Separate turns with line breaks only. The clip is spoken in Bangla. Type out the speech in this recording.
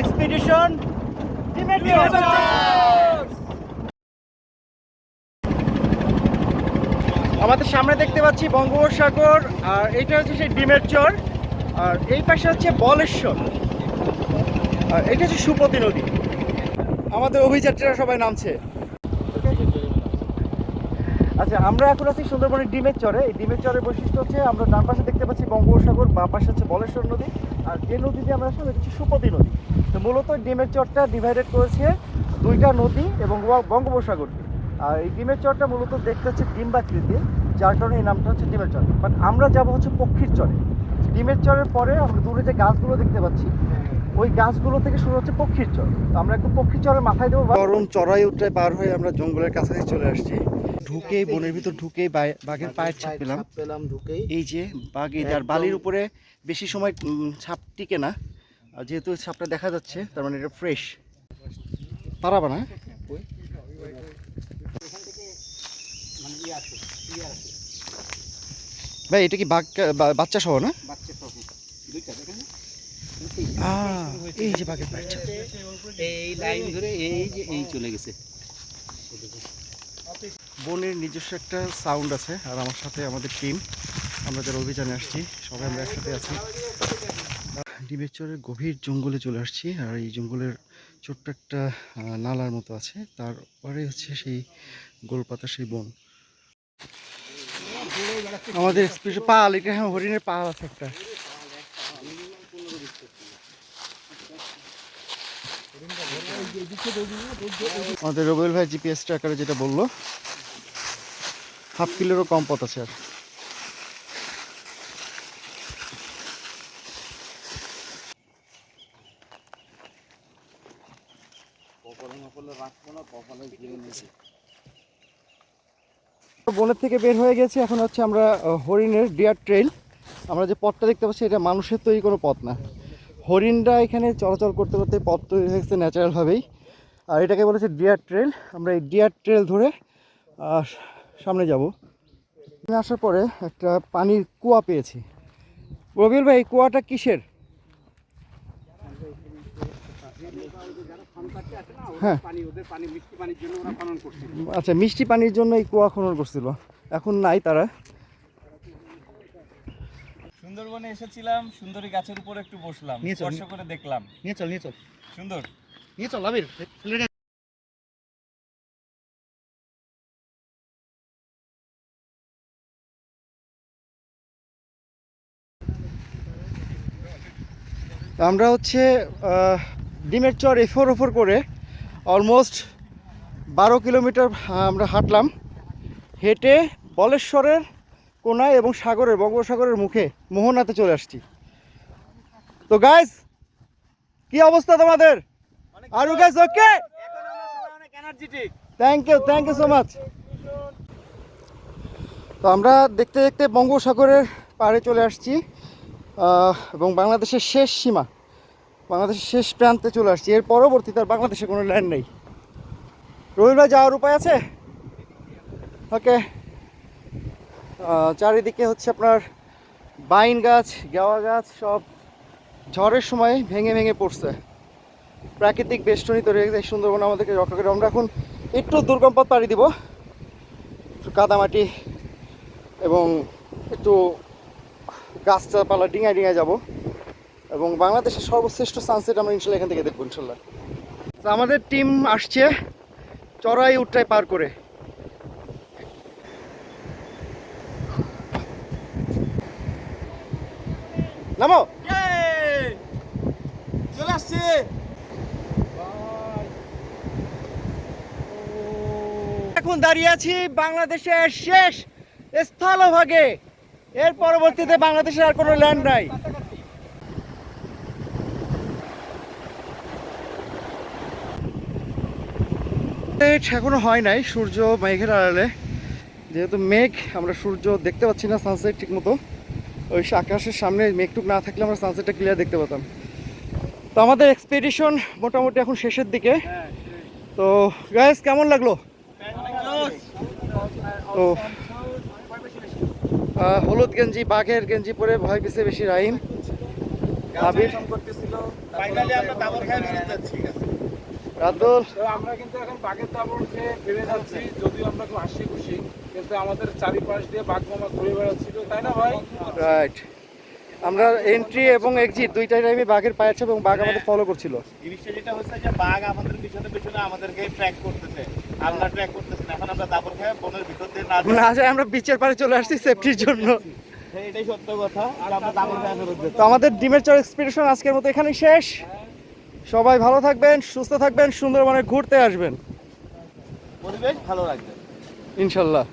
এক্সপিডিশন আমাদের সামনে দেখতে পাচ্ছি বঙ্গোপসাগর, আর এইটা হচ্ছে সেই ডিমের চর, আর এই পাশে হচ্ছে বলেশ্বর। আর এটা হচ্ছে সুপতি নদী। আমাদের অভিযাত্রীরা সবাই নামছে। আচ্ছা আমরা এখন আছি সুন্দরবনের ডিমের চরে। এই ডিমের চরের বৈশিষ্ট্য হচ্ছে আমরা ডান পাশে দেখতে পাচ্ছি বঙ্গোপসাগর, বা পাশে হচ্ছে বলেশ্বর নদী, আর যে নদী দিয়ে আমরা আসলে হচ্ছে সুপতি নদী। তো মূলত ডিমের চরটা ডিভাইডেড করেছে দুইটা নদী এবং ব- বঙ্গোপসাগরকে। আর এই ডিমের চরটা মূলত দেখতে হচ্ছে ডিম্বাকৃতি যার কারণে এই নামটা হচ্ছে ডিমের চর বাট আমরা যাব হচ্ছে পক্ষীর চরে। ডিমের চরের পরে আমরা দূরে যে গাছগুলো দেখতে পাচ্ছি ওই গাছগুলো থেকে শুরু হচ্ছে পক্ষীর চর। তো আমরা একটু পক্ষীর চরের মাথায় দেবো গরম চড়াই উঠে পার হয়ে আমরা জঙ্গলের কাছাকাছি চলে আসছি। ঢুকেই বনের ভিতর ঢুকেই বাঘের পায়ের ছাপ পেলাম।
পেলাম ঢুকেই।
এই যে বাঘ এই বালির উপরে বেশি সময় ছাপ টিকে না। আর যেহেতু সাপটা দেখা যাচ্ছে তার মানে এটা ফ্রেশ পারাবা না ভাই এটা কি বাচ্চা সহ না?
বাচ্চা
এই যে বাঘের ছাপ
এই লাইন ধরে এই যে এই চলে গেছে।
বনের নিজস্ব একটা সাউন্ড আছে আর আমার সাথে আমাদের টিম আমরা যারা অভিযানে আসছি সবাই আমরা একসাথে আছি। ডিবের চরের গভীর জঙ্গলে চলে আসছি আর এই জঙ্গলের ছোট্ট একটা নালার মতো আছে। তারপরে হচ্ছে সেই গোলপাতা, সেই বন। আমাদের পাল, এটা হ্যাঁ হরিণের পাল আছে একটা। আমাদের রবিউল ভাই জিপিএস ট্র্যাকারে যেটা বলল, হাফ কিলোরও কম পথ আছে আর। বনের থেকে বের হয়ে গেছে, এখন হচ্ছে আমরা হরিণের ডিয়ার ট্রেল আমরা যে পথটা দেখতে পাচ্ছি, এটা মানুষের তৈরি কোনো পথ না। হরিণরা এখানে চলাচল করতে করতে পথ তৈরি হয়েছে ন্যাচারালভাবেই আর এটাকে বলেছে ডিয়ার ট্রেল আমরা এই ডিয়ার ট্রেল ধরে সামনে যাব। আসার পরে একটা পানির কুয়া পেয়েছি। রবিউল ভাই, এই কুয়াটা কিসের হ্যাঁ
পানি ওদের পানি মিষ্টি পানির জন্য ওরা খনন করছে
আচ্ছা মিষ্টি পানির জন্য এই কুয়া খনন করছিল। এখন নাই তারা।
সুন্দরবনে এসেছিলাম সুন্দরী গাছের উপর একটু বসলাম স্পর্শ করে দেখলাম।
নিয়ে চল নিয়ে চল।
সুন্দর।
নিয়ে চল আবির। আমরা হচ্ছে আহ, ডিমের চর এফোর ওফর করে অলমোস্ট বারো কিলোমিটার আমরা হাঁটলাম। হেঁটে বলেশ্বরের কোনায় এবং সাগরের, বঙ্গোপসাগরের মুখে মোহনাতে চলে আসছি। তো গাইজ কি অবস্থা তোমাদের? আর guys okay thank you thank you so much তো আমরা দেখতে দেখতে বঙ্গোপসাগরের পাড়ে চলে আসছি এবং বাংলাদেশের শেষ সীমা। বাংলাদেশের শেষ প্রান্তে চলে আসছি। এর পরবর্তীতে আর বাংলাদেশে কোনো ল্যান্ড নেই। রবির ভাই, যাওয়ার উপায় আছে? ওকে। চারিদিকে হচ্ছে আপনার বাইন গাছ, গেওয়া গাছ, সব ঝড়ের সময় ভেঙে ভেঙে পড়ছে। প্রাকৃতিক বেষ্টনী তৈরি হয়ে গেছে। সুন্দরবন আমাদেরকে রক্ষা করে। আমরা এখন একটু দুর্গম পথ পাড়ি দিব। কাদামাটি এবং একটু গাছপালা ডিঙায় ডিঙায় যাব। এবং বাংলাদেশের সর্বশ্রেষ্ঠ সানসেট আমরা ইনশাল্লাহ এখান থেকে দেখব ইনশাল্লাহ। তো আমাদের টিম আসছে চড়াই উট্টাই পার করে। নামো!
চলে আসছে।
এখন দাঁড়িয়ে আছি বাংলাদেশের শেষ স্থলভাগে। এর পরবর্তীতে বাংলাদেশের আর কোনো ল্যান্ড নাই। Late এখনও হয় নাই সূর্য মেঘের আড়ালে। যেহেতু মেঘ আমরা সূর্য দেখতে পাচ্ছি না সানসেট ঠিক মতো। ওই আকাশের সামনে মেঘটুক না থাকলে আমরা সানসেটটা ক্লিয়ার দেখতে পেতাম। তো আমাদের এক্সপেডিশন মোটামুটি এখন শেষের দিকে। তো গাইস কেমন লাগল? তো হলুদ গেঞ্জি বাঘের গেঞ্জি পরে ভয় পিছে বেশি রাহিম আবির
করতেছিল
ফাইনালি আমরা খাই যাচ্ছি
রাতুল।
আমরা কিন্তু এখন বাঘের দাবর খেয়ে ফিরে যাচ্ছি যদিও আমরা খুব হাসি খুশি কিন্তু আমাদের চারিপাশ দিয়ে বাঘ মামা ঘুরে বেড়াচ্ছিল তাই না ভাই?
রাইট আমরা এন্ট্রি এবং এক্সিট দুইটাই টাইমে বাঘের পায়ের ছাপ এবং বাঘ আমাদের ফলো করছিল।
জিনিসটা যেটা হচ্ছে যে বাঘ আমাদের পিছনে পিছনে আমাদেরকে ট্র্যাক করতেছে। আমরা ট্র্যাক করতেছি না এখন আমরা দাবর খাই বনের ভিতর দিয়ে না
না যায় আমরা বিচের পাড়ে চলে আসছি সেফটির জন্য।
এটাই সত্য কথা। আর আমরা দাবর খাই ফেরত
তো আমাদের ডিমের চর এক্সপিডিশন আজকের মতো এখানেই শেষ। সবাই ভালো থাকবেন সুস্থ থাকবেন সুন্দরবনে ঘুরতে আসবেন।
পরিবেশ ভালো রাখবেন।
ইনশাল্লাহ।